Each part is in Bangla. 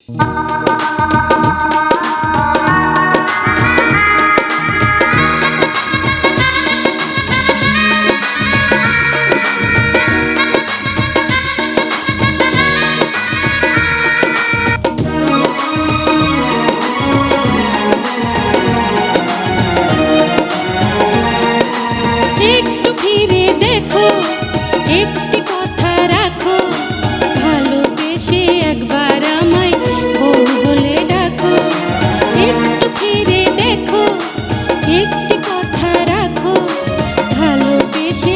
একটু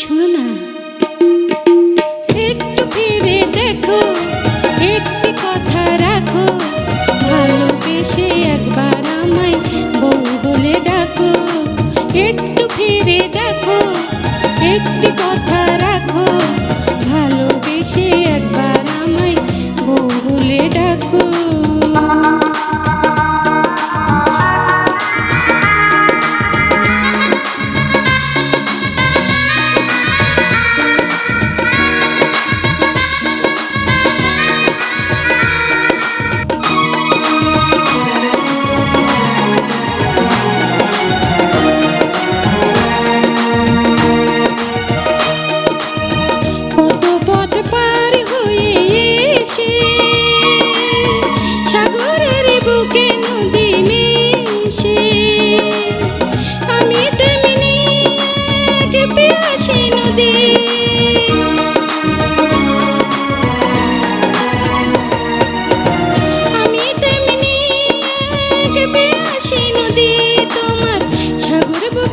শোনো না। একটু ফিরে দেখো, একটি কথা রাখো। ভালোবেসে একবার আমায় বউ বলে ডাকো। একটু ফিরে দেখো, একটি কথা রাখো। ভালোবেসে একবার আমায় বউ বলে ডাকো।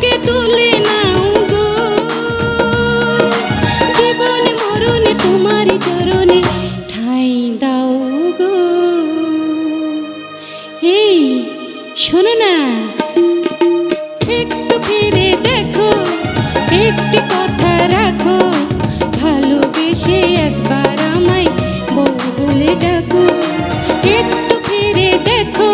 বুকে তুলে নাও গো। জীবন মরণে তোমার চরণে ঠাঁই দাও গো। এই, শোনো না। একটু ফিরে দেখো, একটি কথা রাখো। ভালোবেসে একবার আমায় বলে ডাকো। একটু ফিরে দেখো